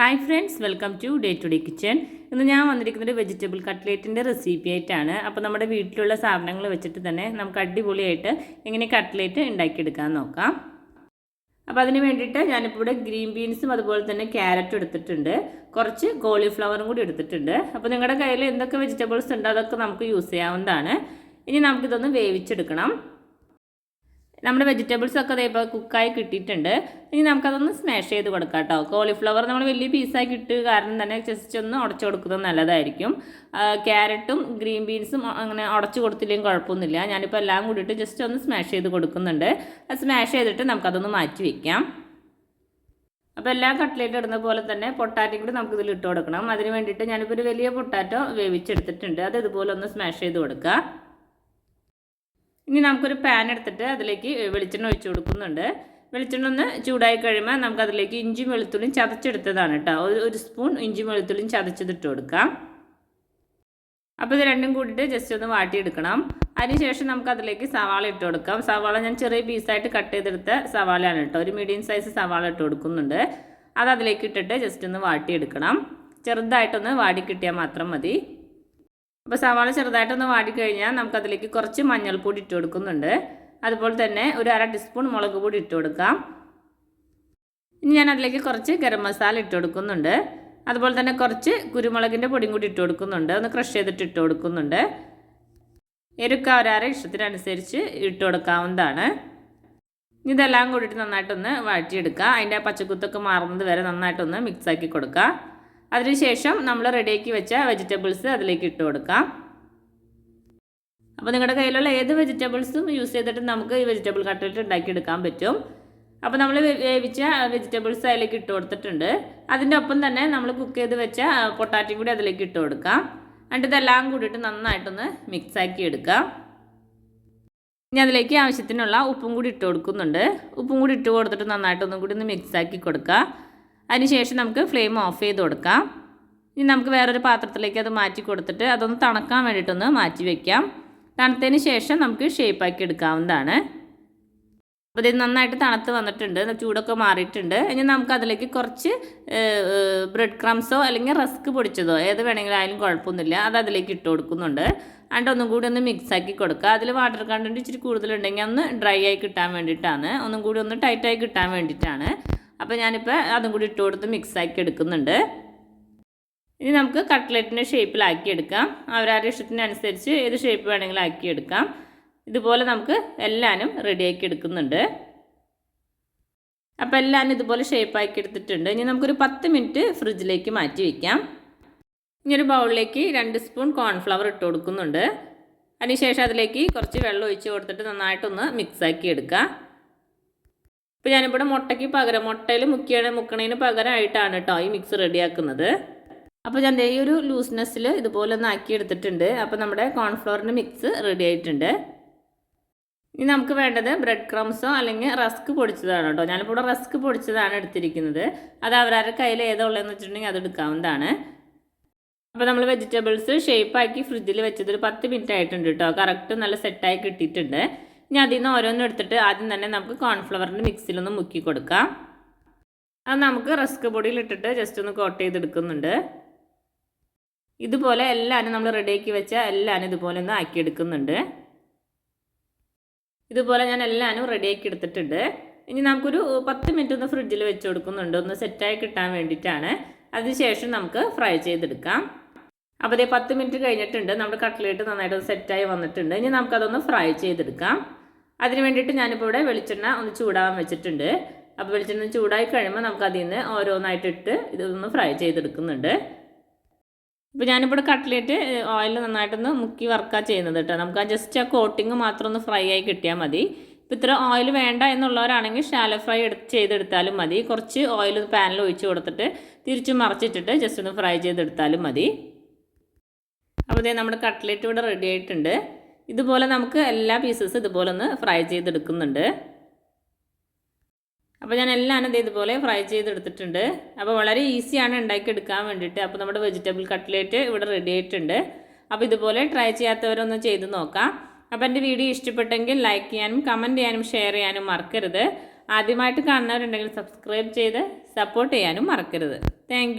Hi friends welcome to day to day kitchen. ഇന്ന് ഞാൻ വന്നിരിക്കുന്നത് വെജിറ്റബിൾ കട്ട്ലേറ്റിന്റെ റെസിപ്പി ആയിട്ടാണ്. അപ്പോൾ നമ്മുടെ വീട്ടിലുള്ള സാധനങ്ങൾ വെച്ചിട്ട് തന്നെ നമുക്ക് അടിപൊളിയായിട്ട് എങ്ങനെ കട്ട്ലേറ്റ് ഉണ്ടാക്കിയെടുക്കാൻ നോക്കാം. അപ്പോൾ അതിന് വേണ്ടിയിട്ട് ഞാനിപ്പോൾ ഇവിടെ ഗ്രീൻ ബീൻസും അതുപോലെ തന്നെ ക്യാരറ്റും എടുത്തിട്ടുണ്ട്. കുറച്ച് കോളിഫ്ലവറും കൂടി എടുത്തിട്ടുണ്ട്. അപ്പോൾ നിങ്ങളുടെ കയ്യിൽ എന്തൊക്കെ വെജിറ്റബിൾസ് ഉണ്ടോ അതൊക്കെ നമുക്ക് യൂസ് ചെയ്യാവുന്നതാണ്. ഇനി നമുക്കിതൊന്ന് വേവിച്ചെടുക്കണം. നമ്മുടെ വെജിറ്റബിൾസ് ഒക്കെ അതേപോലെ കുക്കായി കിട്ടിയിട്ടുണ്ട്. ഇനി നമുക്കതൊന്ന് സ്മാഷ് ചെയ്ത് കൊടുക്കാം കേട്ടോ കോളിഫ്ലവർ നമ്മൾ വലിയ പീസായി കിട്ടുക കാരണം തന്നെ ജസ്റ്റ് ഒന്ന് ഉടച്ചു കൊടുക്കുന്നത് നല്ലതായിരിക്കും. ക്യാരറ്റും ഗ്രീൻ ബീൻസും അങ്ങനെ ഉടച്ചു കൊടുത്തില്ലെങ്കിൽ കുഴപ്പമൊന്നുമില്ല. ഞാനിപ്പോൾ എല്ലാം കൂടിയിട്ട് ജസ്റ്റ് ഒന്ന് സ്മാഷ് ചെയ്ത് കൊടുക്കുന്നുണ്ട്. സ്മാഷ് ചെയ്തിട്ട് നമുക്കതൊന്ന് മാറ്റി വയ്ക്കാം അപ്പോൾ എല്ലാ കട്ട്ലേറ്റ് ഇടുന്ന പോലെ തന്നെ പൊട്ടാറ്റോ കൂടി നമുക്ക് ഇതിൽ ഇട്ട് കൊടുക്കണം. അതിന് വേണ്ടിയിട്ട് ഞാനിപ്പോൾ ഒരു വലിയ പൊട്ടാറ്റോ വേവിച്ചെടുത്തിട്ടുണ്ട്. അത് ഇതുപോലെ ഒന്ന് സ്മാഷ് ചെയ്ത് കൊടുക്കുക. ഇനി നമുക്കൊരു പാൻ എടുത്തിട്ട് അതിലേക്ക് വെളിച്ചെണ്ണ ഒഴിച്ചു കൊടുക്കുന്നുണ്ട്. വെളിച്ചെണ്ണ ഒന്ന് ചൂടായി കഴിയുമ്പോൾ നമുക്ക് അതിലേക്ക് ഇഞ്ചി വെളുത്തുള്ളിയും ചതച്ചെടുത്തതാണ് കേട്ടോ ഒരു സ്പൂൺ ഇഞ്ചി വെളുത്തുള്ളിയും ചതച്ചതിട്ട് കൊടുക്കാം. അപ്പോൾ ഇത് രണ്ടും കൂടിയിട്ട് ജസ്റ്റ് ഒന്ന് വാട്ടിയെടുക്കണം. അതിനുശേഷം നമുക്ക് അതിലേക്ക് സവാള ഇട്ട് കൊടുക്കാം. സവാള ഞാൻ ചെറിയ പീസായിട്ട് കട്ട് ചെയ്തെടുത്ത സവാളയാണ് കേട്ടോ ഒരു മീഡിയം സൈസ് സവാള ഇട്ട് കൊടുക്കുന്നുണ്ട്. അത് അതിലേക്ക് ഇട്ടിട്ട് ജസ്റ്റ് ഒന്ന് വാട്ടിയെടുക്കണം. ചെറുതായിട്ടൊന്ന് വാടി കിട്ടിയാൽ മാത്രം മതി. അപ്പോൾ സവാള ചെറുതായിട്ടൊന്ന് വാടിക്കഴിഞ്ഞാൽ നമുക്കതിലേക്ക് കുറച്ച് മഞ്ഞൾപ്പൊടി ഇട്ട് കൊടുക്കുന്നുണ്ട്. അതുപോലെ തന്നെ ഒരു അര ടീസ്പൂൺ മുളക് പൊടി ഇട്ട് കൊടുക്കാം. ഇനി ഞാൻ അതിലേക്ക് കുറച്ച് ഗരം മസാല ഇട്ട് കൊടുക്കുന്നുണ്ട്. അതുപോലെ തന്നെ കുറച്ച് കുരുമുളകിന്റെ പൊടിയും കൂടി ഇട്ട് കൊടുക്കുന്നുണ്ട്. ഒന്ന് ക്രഷ് ചെയ്തിട്ട് ഇട്ട് കൊടുക്കുന്നുണ്ട്. എരുക്ക ഒരര ഇഷ്ടത്തിനനുസരിച്ച് ഇട്ട് കൊടുക്കാവുന്നതാണ്. ഇതെല്ലാം കൂടിയിട്ട് നന്നായിട്ടൊന്ന് വഴറ്റിയെടുക്കുക അതിന്റെ പച്ചക്കുത്തൊക്കെ മാറുന്നത് വരെ നന്നായിട്ടൊന്ന് മിക്സാക്കി കൊടുക്കുക അതിനുശേഷം നമ്മൾ റെഡിയാക്കി വെച്ച വെജിറ്റബിൾസ് അതിലേക്ക് ഇട്ട് കൊടുക്കാം. അപ്പോൾ നിങ്ങളുടെ കയ്യിലുള്ള ഏത് വെജിറ്റബിൾസും യൂസ് ചെയ്തിട്ട് നമുക്ക് ഈ വെജിറ്റബിൾ കട്ട്ലറ്റ് ഉണ്ടാക്കിയെടുക്കാൻ പറ്റും. അപ്പോൾ നമ്മൾ വേവിച്ച വെജിറ്റബിൾസ് അതിലേക്ക് ഇട്ട് കൊടുത്തിട്ടുണ്ട്. അതിന്റെ ഒപ്പം തന്നെ നമ്മൾ കുക്ക് ചെയ്ത് വെച്ച പൊട്ടാറ്റയും കൂടി അതിലേക്ക് ഇട്ട് കൊടുക്കാം. എന്നിട്ട് ഇതെല്ലാം കൂടിയിട്ട് നന്നായിട്ടൊന്ന് മിക്സാക്കി എടുക്കാം. ഇനി അതിലേക്ക് ആവശ്യത്തിനുള്ള ഉപ്പും കൂടി ഇട്ട് കൊടുക്കുന്നുണ്ട്. ഉപ്പും കൂടി ഇട്ട് കൊടുത്തിട്ട് നന്നായിട്ടൊന്നും കൂടി ഒന്ന് മിക്സാക്കി കൊടുക്കുക അതിനുശേഷം നമുക്ക് ഫ്ലെയിം ഓഫ് ചെയ്ത് കൊടുക്കാം. ഇനി നമുക്ക് വേറൊരു പാത്രത്തിലേക്ക് അത് മാറ്റി കൊടുത്തിട്ട് അതൊന്ന് തണുക്കാൻ വേണ്ടിയിട്ടൊന്ന് മാറ്റി വയ്ക്കാം തണുത്തതിന് ശേഷം നമുക്ക് ഷേപ്പാക്കി എടുക്കാവുന്നതാണ്. അപ്പോൾ ഇത് നന്നായിട്ട് തണുത്ത് വന്നിട്ടുണ്ട്. ചൂടൊക്കെ മാറിയിട്ടുണ്ട്. ഇനി നമുക്ക് അതിലേക്ക് കുറച്ച് ബ്രെഡ് ക്രംസോ അല്ലെങ്കിൽ റസ്ക് പൊടിച്ചതോ ഏത് വേണമെങ്കിലും ആയാലും കുഴപ്പമൊന്നുമില്ല. അത് അതിലേക്ക് ഇട്ട് കൊടുക്കുന്നുണ്ട്. അണ്ട് ഒന്നും കൂടി ഒന്ന് മിക്സ് ആക്കി കൊടുക്കുക. അതിൽ വാട്ടർ കണ്ടന്റ് ഇച്ചിരി കൂടുതലുണ്ടെങ്കിൽ ഒന്ന് ഡ്രൈ ആയി കിട്ടാൻ വേണ്ടിയിട്ടാണ്. ഒന്നും കൂടി ഒന്ന് ടൈറ്റായി കിട്ടാൻ വേണ്ടിയിട്ടാണ്. അപ്പോൾ ഞാനിപ്പോൾ അതും കൂടി ഇട്ട് കൊടുത്ത് മിക്സ് ആക്കി എടുക്കുന്നുണ്ട്. ഇനി നമുക്ക് കട്ട്ലറ്റിന്റെ ഷേപ്പിലാക്കി എടുക്കാം. അവരവരുടെ ഇഷ്ടത്തിനനുസരിച്ച് ഏത് ഷേപ്പ് വേണമെങ്കിലും ആക്കി എടുക്കാം. ഇതുപോലെ നമുക്ക് എല്ലാനും റെഡിയാക്കി എടുക്കുന്നുണ്ട്. അപ്പോൾ എല്ലാനും ഇതുപോലെ ഷേപ്പാക്കി എടുത്തിട്ടുണ്ട്. ഇനി നമുക്കൊരു പത്ത് മിനിറ്റ് ഫ്രിഡ്ജിലേക്ക് മാറ്റി വയ്ക്കാം ഇനി ഒരു ബൗളിലേക്ക് രണ്ട് സ്പൂൺ കോൺഫ്ലവർ ഇട്ട് കൊടുക്കുന്നുണ്ട്. അതിനുശേഷം അതിലേക്ക് കുറച്ച് വെള്ളം ഒഴിച്ച് കൊടുത്തിട്ട് നന്നായിട്ടൊന്ന് മിക്സാക്കി എടുക്കുക ഇപ്പോൾ ഞാനിവിടെ മുട്ടയ്ക്ക് പകരം മുട്ടയിൽ മുക്കിയാണ് മുക്കണതിന് പകരമായിട്ടാണ് കേട്ടോ ഈ മിക്സ് റെഡിയാക്കുന്നത്. അപ്പോൾ ഞാൻ ഈ ഒരു ലൂസ്നെസ്സിൽ ഇതുപോലെ ഒന്ന് ആക്കി എടുത്തിട്ടുണ്ട്. അപ്പോൾ നമ്മുടെ കോൺഫ്ലോറിന്റെ മിക്സ് റെഡി ആയിട്ടുണ്ട്. ഇനി നമുക്ക് വേണ്ടത് ബ്രെഡ് ക്രംസോ അല്ലെങ്കിൽ റസ്ക് പൊടിച്ചതാണ് കേട്ടോ ഞാനിപ്പോൾ ഇവിടെ റസ്ക് പൊടിച്ചതാണ് എടുത്തിരിക്കുന്നത്. അത് അവരവരുടെ കയ്യിൽ ഏതാ ഉള്ളതെന്ന് വെച്ചിട്ടുണ്ടെങ്കിൽ അത് എടുക്കാവുന്നതാണ്. അപ്പോൾ നമ്മൾ വെജിറ്റബിൾസ് ഷേപ്പാക്കി ഫ്രിഡ്ജിൽ വെച്ചത് ഒരു പത്ത് മിനിറ്റ് ആയിട്ടുണ്ട് കേട്ടോ കറക്റ്റ് നല്ല സെറ്റായി കിട്ടിയിട്ടുണ്ട്. ഇനി അതിൽ നിന്ന് ഓരോന്നും എടുത്തിട്ട് ആദ്യം തന്നെ നമുക്ക് കോൺഫ്ലവറിന്റെ മിക്സിലൊന്ന് മുക്കി കൊടുക്കാം. അത് നമുക്ക് റസ്ക് പൊടിയിലിട്ടിട്ട് ജസ്റ്റ് ഒന്ന് കോട്ട് ചെയ്തെടുക്കുന്നുണ്ട്. ഇതുപോലെ എല്ലാവരും നമ്മൾ റെഡിയാക്കി വെച്ച എല്ലാവരും ഇതുപോലെ ഒന്ന് ആക്കിയെടുക്കുന്നുണ്ട്. ഇതുപോലെ ഞാൻ എല്ലാവരും റെഡിയാക്കി എടുത്തിട്ടുണ്ട്. ഇനി നമുക്കൊരു പത്ത് മിനിറ്റ് ഒന്ന് ഫ്രിഡ്ജിൽ വെച്ച് കൊടുക്കുന്നുണ്ട്. ഒന്ന് സെറ്റായി കിട്ടാൻ വേണ്ടിയിട്ടാണ്. അതിനുശേഷം നമുക്ക് ഫ്രൈ ചെയ്തെടുക്കാം. അപ്പോൾ അതേ പത്ത് മിനിറ്റ് കഴിഞ്ഞിട്ടുണ്ട്. നമ്മുടെ കട്ട്ലേറ്റ് നന്നായിട്ട് സെറ്റായി വന്നിട്ടുണ്ട്. ഇനി നമുക്കതൊന്ന് ഫ്രൈ ചെയ്തെടുക്കാം. അതിന് വേണ്ടിയിട്ട് ഞാനിപ്പോൾ ഇവിടെ വെളിച്ചെണ്ണ ഒന്ന് ചൂടാവാൻ വെച്ചിട്ടുണ്ട്. അപ്പോൾ വെളിച്ചെണ്ണ ചൂടായി കഴിയുമ്പോൾ നമുക്ക് അതിൽ നിന്ന് ഓരോന്നായിട്ട് ഇട്ട് ഇതൊന്ന് ഫ്രൈ ചെയ്തെടുക്കുന്നുണ്ട്. ഇപ്പോൾ ഞാനിവിടെ കട്ട്ലേറ്റ് ഓയിൽ നന്നായിട്ടൊന്ന് മുക്കി വർക്കാണ് ചെയ്യുന്നത് കേട്ടോ. നമുക്ക് ആ ജസ്റ്റ് ആ കോട്ടിങ് മാത്രം ഒന്ന് ഫ്രൈ ആയി കിട്ടിയാൽ മതി. ഇപ്പോൾ ഇത്ര ഓയിൽ വേണ്ട എന്നുള്ളവരാണെങ്കിൽ ഷാലോ ഫ്രൈ എടുത്ത് ചെയ്തെടുത്താലും മതി. കുറച്ച് ഓയിൽ പാനിൽ ഒഴിച്ച് കൊടുത്തിട്ട് തിരിച്ച് മറച്ചിട്ടിട്ട് ജസ്റ്റ് ഒന്ന് ഫ്രൈ ചെയ്തെടുത്താലും മതി. അപ്പോൾ ഇതേ നമ്മുടെ കട്ട്ലേറ്റ് ഇവിടെ റെഡി ആയിട്ടുണ്ട്. ഇതുപോലെ നമുക്ക് എല്ലാ പീസസ് ഇതുപോലെ ഒന്ന് ഫ്രൈ ചെയ്തെടുക്കുന്നുണ്ട്. അപ്പോൾ ഞാൻ എല്ലാം ഇത് ഇതുപോലെ ഫ്രൈ ചെയ്തെടുത്തിട്ടുണ്ട്. അപ്പോൾ വളരെ ഈസിയാണ് ഉണ്ടാക്കിയെടുക്കാൻ വേണ്ടിയിട്ട്. അപ്പോൾ നമ്മുടെ വെജിറ്റബിൾ കട്ട്ലേറ്റ് ഇവിടെ റെഡി ആയിട്ടുണ്ട്. അപ്പോൾ ഇതുപോലെ ട്രൈ ചെയ്യാത്തവരൊന്ന് ചെയ്ത് നോക്കാം. അപ്പോൾ എന്റെ വീഡിയോ ഇഷ്ടപ്പെട്ടെങ്കിൽ ലൈക്ക് ചെയ്യാനും കമന്റ് ചെയ്യാനും ഷെയർ ചെയ്യാനും മറക്കരുത്. ആദ്യമായിട്ട് കാണുന്നവരുണ്ടെങ്കിൽ സബ്സ്ക്രൈബ് ചെയ്ത് സപ്പോർട്ട് ചെയ്യാനും മറക്കരുത്. താങ്ക്